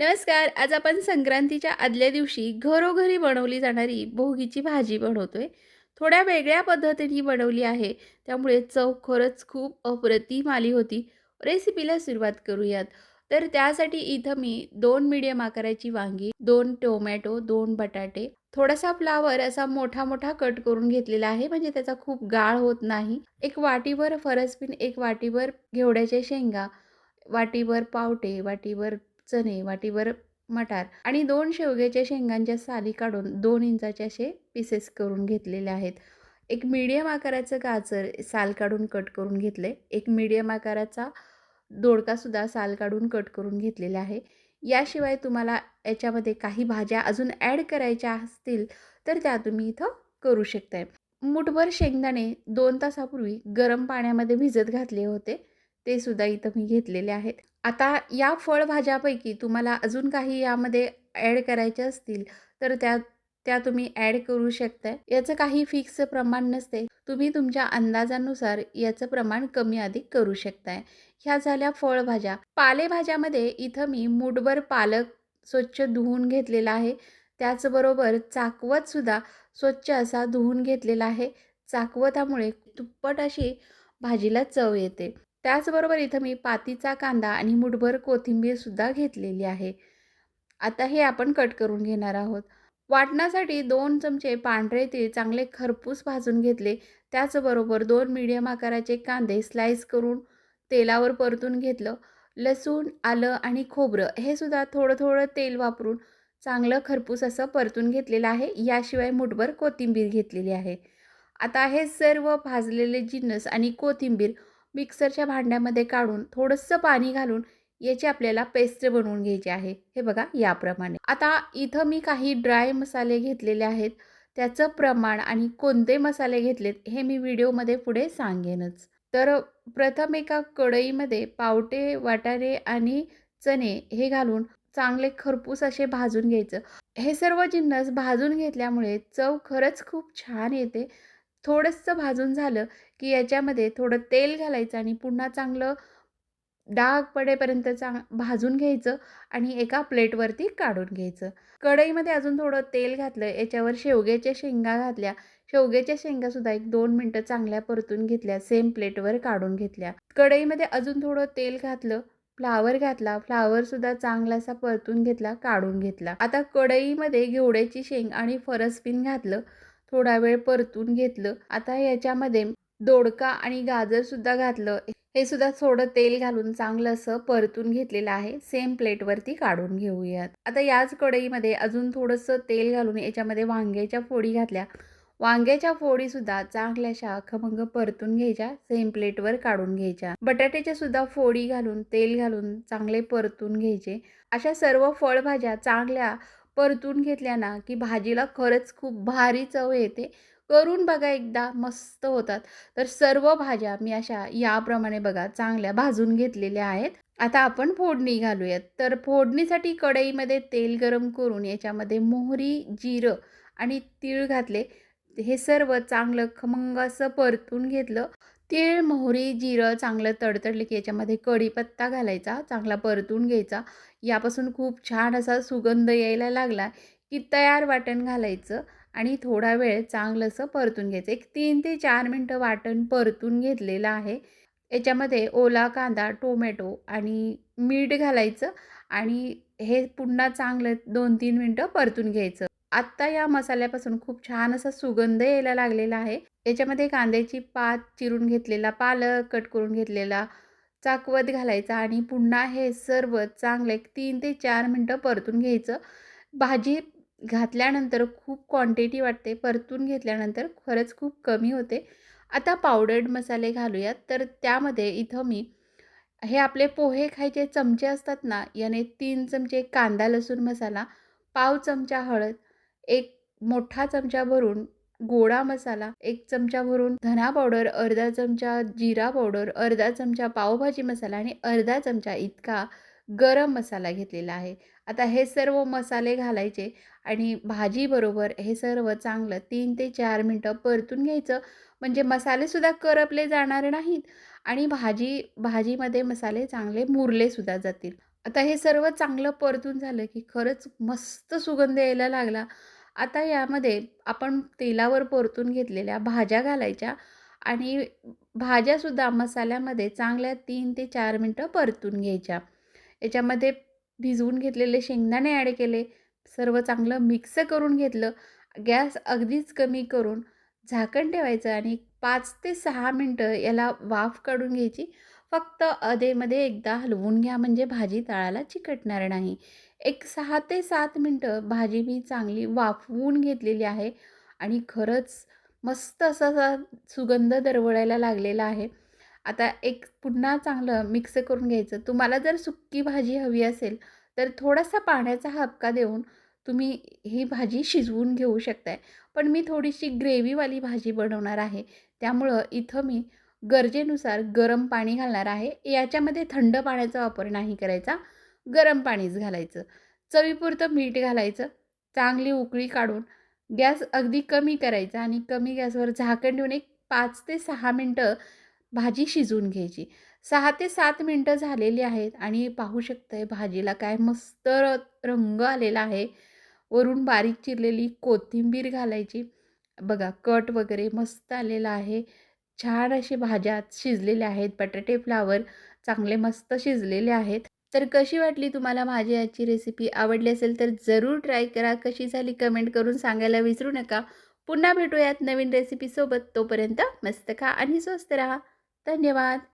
नमस्कार आज आपण संक्रांतीच्या आदल्या दिवशी घरोघरी बनवली जाणारी भोगीची भाजी बनवतोय. थोड्या वेगळ्या पद्धतीने बनवली आहे. त्यामुळे चव खरंच खूप अप्रतिम आली होती. रेसिपीला सुरुवात करूयात. तर त्यासाठी इथं मी दोन मीडियम आकाराची वांगी दोन टोमॅटो दोन बटाटे थोडासा फ्लावर असा मोठा मोठा कट करून घेतलेला आहे. म्हणजे त्याचा खूप गाळ होत नाही. एक वाटीभर फरसबीन एक वाटीभर घेवड्याच्या शेंगा वाटीभर पावटे वाटीभर चणे वाटीवर मटार आणि दोन शेवग्याच्या शेंगांच्या साली काढून दोन इंचाचे असे पीसेस करून घेतलेले आहेत. एक मीडियम आकाराचं गाजर साल काढून कट करून घेतले. एक मीडियम आकाराचा दोडकासुद्धा साल काढून कट करून घेतलेला आहे. याशिवाय तुम्हाला याच्यामध्ये काही भाज्या अजून ॲड करायच्या असतील तर त्या तुम्ही इथं करू शकताय. मुठभर शेंगदाणे दोन तासापूर्वी गरम पाण्यामध्ये भिजत घातले होते. ते सुद्धा इथं मी घेतलेले आहेत. आता या फळभाज्यापैकी तुम्हाला अजून काही यामध्ये ॲड करायचे असतील तर त्या त्या तुम्ही ॲड करू शकताय. याचं काही फिक्स प्रमाण नसते. तुम्ही तुमच्या अंदाजानुसार याचं प्रमाण कमी अधिक करू शकताय. ह्या झाल्या फळभाज्या. पालेभाज्यामध्ये इथं मी मुठभर पालक स्वच्छ धुवून घेतलेला आहे. त्याचबरोबर चाकवतसुद्धा स्वच्छ असा धुवून घेतलेला आहे. चाकवतामुळे दुप्पट अशी भाजीला चव येते. त्याचबरोबर इथं मी पातीचा कांदा आणि मुठभर कोथिंबीरसुद्धा घेतलेली आहे. आता हे आपण कट करून घेणार आहोत. वाटण्यासाठी दोन चमचे पांढरे तीळ चांगले खरपूस भाजून घेतले. त्याचबरोबर दोन मीडियम आकाराचे कांदे स्लाईस करून तेलावर परतून घेतलं. लसूण आलं आणि खोबरं हे सुद्धा थोडं थोडं तेल वापरून चांगलं खरपूस असं परतून घेतलेलं आहे. याशिवाय मुठभर कोथिंबीर घेतलेली आहे. आता हे सर्व भाजलेले जिन्नस आणि कोथिंबीर मिक्सरच्या भांड्यामध्ये काढून थोडंसं पाणी घालून याची आपल्याला पेस्ट बनवून घ्यायची आहे. हे बघा याप्रमाणे. आता इथं मी काही ड्राय मसाले घेतलेले आहेत. त्याचं प्रमाण आणि कोणते मसाले घेतलेत हे मी व्हिडिओमध्ये पुढे सांगेनच. तर प्रथम एका कढईमध्ये पावटे वाटाणे आणि चणे हे घालून चांगले खरपूस असे भाजून घ्यायचं. हे सर्व जिन्नस भाजून घेतल्यामुळे चव खरंच खूप छान येते. थोडंसं भाजून झालं की याच्यामध्ये थोडं तेल घालायचं आणि पुन्हा चांगलं डाग पडेपर्यंत चांग भाजून घ्यायचं आणि एका प्लेटवरती काढून घ्यायचं. कढईमध्ये अजून थोडं तेल घातलं याच्यावर शेवग्याच्या शेंगा घातल्या. शेवग्याच्या शेंगासुद्धा एक दोन मिनटं चांगल्या परतून घेतल्या सेम प्लेटवर काढून घेतल्या. कढईमध्ये अजून थोडं तेल घातलं फ्लावर घातला फ्लावरसुद्धा चांगलासा परतून घेतला काढून घेतला. आता कढईमध्ये घेवड्याची शेंग आणि फरसबीन घातलं. थोडा वेळ परतून घेतलं. आता याच्यामध्ये दोडका आणि गाजरसुद्धा घातलं. हे सुद्धा थोडं तेल घालून चांगलं असं परतून घेतलेलं आहे. सेम प्लेटवरती काढून घेऊयात. आता याच कढईमध्ये अजून थोडंसं तेल घालून याच्यामध्ये वांग्याच्या फोडी घातल्या. वांग्याच्या फोडीसुद्धा चांगल्याशा खमंग परतून घ्यायच्या. सेम प्लेटवर काढून घ्यायच्या. बटाट्याच्या सुद्धा फोडी घालून तेल घालून चांगले परतून घ्यायचे. अशा सर्व फळभाज्या चांगल्या परतून घेतल्या ना की भाजीला खरंच खूप भारी चव येते. करून बघा एकदा मस्त होतात. तर सर्व भाज्या मी अशा याप्रमाणे बघा चांगल्या भाजून घेतलेल्या आहेत. आता आपण फोडणी घालूयात. तर फोडणीसाठी कढईमध्ये तेल गरम करून याच्यामध्ये मोहरी जिरं आणि तीळ घातले. हे सर्व चांगलं खमंग असं परतून घेतलं. तीळ मोहरी जिरं चांगलं तडतडले की याच्यामध्ये कढीपत्ता घालायचा चांगला परतून घ्यायचा. यापासून खूप छान असा सुगंध यायला लागला की तयार वाटण घालायचं आणि थोडा वेळ चांगलंसं परतून घ्यायचं. एक तीन ते चार मिनटं वाटण परतून घेतलेलं आहे. याच्यामध्ये ओला कांदा टोमॅटो आणि मीठ घालायचं आणि हे पुन्हा चांगलं दोन तीन मिनटं परतून घ्यायचं. आत्ता या मसाल्यापासून खूप छान असा सुगंध यायला लागलेला आहे. याच्यामध्ये कांद्याची पात चिरून घेतलेला पालक कट करून घेतलेला चाकवत घालायचा आणि पुन्हा हे सर्व चांगलं एक तीन ते चार मिनटं परतून घ्यायचं. भाजी घातल्यानंतर खूप क्वांटिटी वाटते परतून घेतल्यानंतर खरंच खूप कमी होते. आता पावडर्ड मसाले घालूयात. तर त्यामध्ये इथं मी हे आपले पोहे खायचे चमचे असतात ना याने तीन चमचे कांदा लसूण मसाला पाव चमचा हळद एक मोठा चमचा भरून गोडा मसाला एक चमचा भरून धना पावडर अर्धा चमचा जिरा पावडर अर्धा चमचा पावभाजी मसाला आणि अर्धा चमचा इतका गरम मसाला घेतलेला आहे. आता हे सर्व मसाले घालायचे आणि भाजीबरोबर हे सर्व चांगलं तीन ते चार मिनटं परतून घ्यायचं. म्हणजे मसालेसुद्धा करपले जाणार नाहीत आणि भाजी भाजीमध्ये मसाले चांगले मुरलेसुद्धा जातील. आता हे सर्व चांगलं परतून झालं, की खरंच मस्त सुगंध यायला लागला. आता यामध्ये आपण तेलावर परतून घेतलेल्या भाज्या घालायच्या आणि भाज्यासुद्धा मसाल्यामध्ये चांगल्या तीन ते चार मिनटं परतून घ्यायच्या. याच्यामध्ये भिजवून घेतलेले शेंगदाणे ॲड केले. सर्व चांगलं मिक्स करून घेतलं. गॅस अगदीच कमी करून झाकण ठेवायचं आणि पाच ते सहा मिनटं याला वाफ काढून घ्यायची. फक्त अधेमध्ये एकदा हलवून घ्या म्हणजे भाजी तळाला चिकटणार नाही. एक सहा ते सात मिनटं भाजी मी चांगली वाफवून घेतलेली आहे आणि खरंच मस्त असा असा सुगंध दरवळायला लागलेला आहे. आता एक पुन्हा चांगलं मिक्स करून घ्यायचं. तुम्हाला जर सुक्की भाजी हवी असेल, तर थोडासा पाण्याचा हबका देऊन तुम्ही ही भाजी शिजवून घेऊ शकताय. पण मी थोडीशी ग्रेव्हीवाली भाजी बनवणार आहे. त्यामुळं इथं मी गरजेनुसार गरम पाणी घालणार आहे. याच्यामध्ये थंड पाण्याचा वापर नाही करायचा. गरम पाणीच घालायचं. चवीपुरतं मीठ घालायचं. चांगली उकळी काढून गॅस अगदी कमी करायचा आणि कमी गॅसवर झाकण ठेवून एक पाच ते सहा मिनटं भाजी शिजवून घ्यायची. सहा ते सात मिनटं झालेली आहेत आणि पाहू शकताय भाजीला काय मस्त रंग आलेला आहे. वरून बारीक चिरलेली कोथिंबीर घालायची. बघा कट वगैरे मस्त आलेला आहे. छान अशी भाज्या शिजलेल्या आहेत. बटाटे, फ्लॉवर चांगले मस्त शिजलेले आहेत. तर कशी वाटली तुम्हाला माझी आजची रेसिपी? आवडली असेल तर जरूर ट्राय करा. कशी झाली कमेंट करून सांगायला विसरू नका. पुन्हा भेटूयात नवीन रेसिपीसोबत. तोपर्यंत मस्त खा आणि स्वस्त राहा. धन्यवाद.